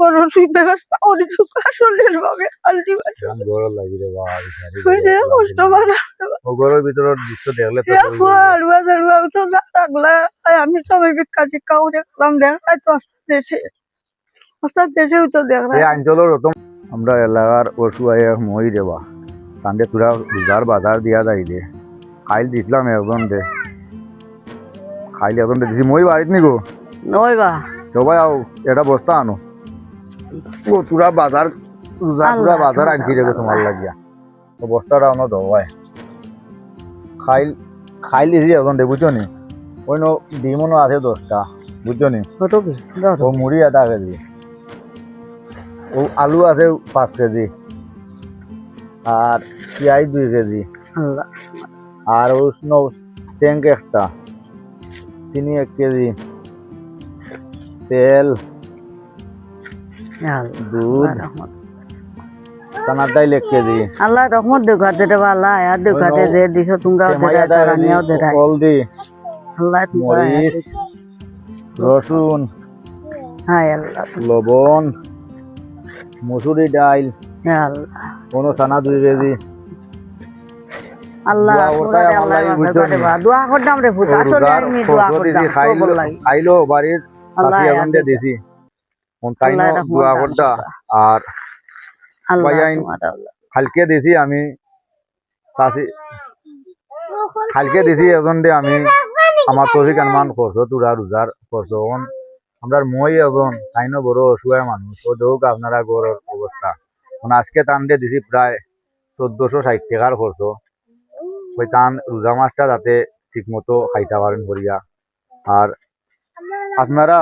কোনো ব্যবস্থা করে আসলের ভাবে কষ্ট ভিতরে দৃশ্য দেখলে তো থাকলে আমি সবাই ভিক্ষা টিক্ষাও দেখলাম দেখাই তো দেশে আস্তে দেশেও তো এই অঞ্চলের প্রথম আমরা এলাকার অসুয়াই মই দেবা তান্ডে তুরা রোজার বাজার দিয়া যাই দে। খাইল দিছিলাম একজন দে। খাইল একজন দে। দিছি মই বাড়িত নিগো নয় বা। সবাই আও এটা বস্তা আনো। ও তুরা বাজার বাজার আনছি রেখে তোমার লাগিয়া। তো বস্তাটা আনো দবাই খাইল খাইল দিছি একজন দে বুঝছ নি? ওই নো ডিমনও আছে দশটা বুঝছ নি? ও মুড়ি আধা কেজি। ও আলু আছে পাঁচ কেজি। আর পেঁয়াজ দুই কেজি। আর উষ্ণ ট্যাঙ্ক একটা। চিনি এক কেজি। তেল দুধ। চানার ডাইল এক কেজি আল্লাহ রহমত দেখাতে রে আল্লাহ আর দেখাতে যে দিছো তোমরা সেমাই আধা কেজি হলদি আল্লাহ মরিচ রসুন হায় আল্লাহ। লবণ মুসুরি ডাইল আল্লাহ। কোনো চানা দুই কেজি আল্লাহ আল্লাহ আমার বাসা করে লাগি বা দোয়া করতাম রে ফুট আসলে আমি দোয়া করতাম খাইলো খবর লাগি খাইলো বাড়ির আল্লাহ দিছি। দোয়া করতা। করতা। আর হালকে দিছি আমি হালকে দিছি এখন দিয়ে আমি আমার তফিক আনমান করছ তুরা রোজার এখন আমরা মই এখন তাইনো বড় অসুয়ায় মানুষ ও আপনারা গড়ের অবস্থা আজকে টান দিয়ে দিছি প্রায় চোদ্দশো ষাট টাকার খরচ ওই টান রোজা মাছটা যাতে ঠিক মতো খাইতে পারেন করিয়া আর আপনারা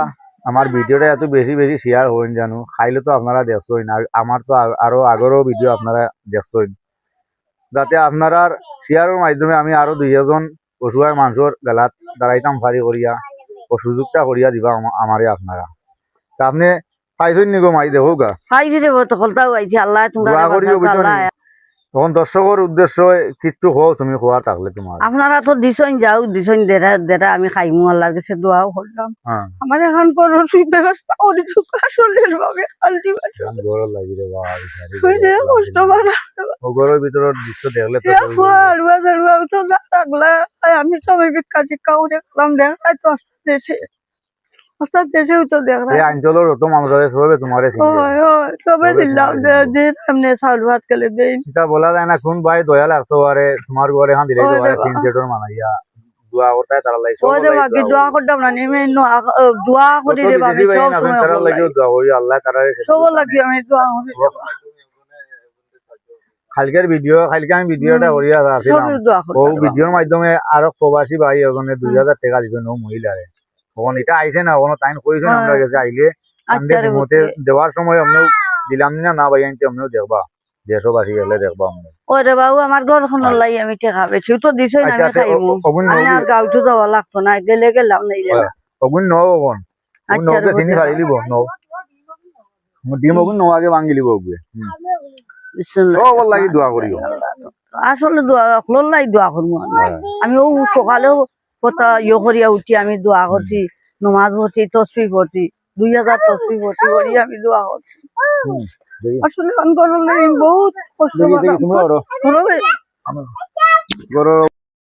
আমার ভিডিওটা এত বেশি বেশি শেয়ার হইন জানো খাইলে তো আপনারা দেখছই না আমার তো আরও আগেরও ভিডিও আপনারা দেখছই যাতে আপনারা শেয়ারের মাধ্যমে আমি আরও দুই এজন অসুয়ায় মানুষের গেলাত দাঁড়াইতাম ফারি করিয়া ও সুযোগটা করিয়া দিবা আমা- আমারে আপনারা। তা আপনি পাইছেন নিগো মাই দেখো গা। খাইছি রে তো আইছি আল্লাহ তোমরা তখন দর্শকের উদ্দেশ্য কিচ্ছু হও তুমি খোয়া থাকলে তোমার আপনারা তো দিছইন যাও দিছইন দেরা দেরা আমি খাইমু আল্লাহর কাছে দোয়াও করলাম আমার এখন কোনো ব্যবস্থা করে আসলের ভাবে লাগি রে হয়েছে কষ্ট ও ভিতরের দৃশ্য দেখলে তো বাবু তো না থাকলে আমি সবাই ভিক্ষা টিক্ষাও দেখলাম দেখাই তো আস্তে দেশে আস্তে দেশেও এই অঞ্চলের অত মানুষ আছে সবে তোমার ওই ওই দিলাম যে সামনে চাউল ভাত খেলে দেই। এটা বলা যায় না কোন ভাই দয়া লাগতো আরে তোমার ঘরে এখন দিলে ওরে তো বাবা। তিন সেটর মানাইয়া। দোয়া করতে তারা লাগছে ওই রে বাকি দোয়া করতাম না নেমে দোয়া করি রে বাকি সব সময় তারা লাগে দোয়া করি আল্লাহ তারা সব লাগি আমি দোয়া করি কালকের ভিডিও কালকে আমি ভিডিওটা করিয়া আসছিলাম ও ভিডিওর মাধ্যমে আরও প্রবাসী ভাই দুই হাজার টাকা দিবেন ও মহিলারে। তখন এটা আইছে না কোনো টাইম কইছেন আমরা কাছে আইলে আচ্ছা মতে দেওয়ার সময় আমরাও দিলাম না না ভাই আনতে আমরাও দেখবা। দেশবাসী গেলে দেখবা আমরা ওই বাবু আমার ঘর খন লাই আমি টেকা পেছি তো দিছই না আচ্ছা আমি খাইমু। আমি আর গাউটো যাওয়া লাগতো না গেলে গেলাম না অগুন ন অগুন আচ্ছা নকে চিনি ফাড়ি লিব ন। ডিম অগুন ন আগে ভাঙি লিব অগুয়ে সব লাগি দোয়া করিও আসলে দোয়া রাখল লাই দোয়া করব আমি। আমি ও সকালেও কথা ইয়ে করিয়া উঠি আমি দোয়া করছি নমাজ পড়ছি তসবি পড়ছি দুই হাজার তসবি পড়ছি করি আমি দোয়া করছি। আসলে বহুত কষ্ট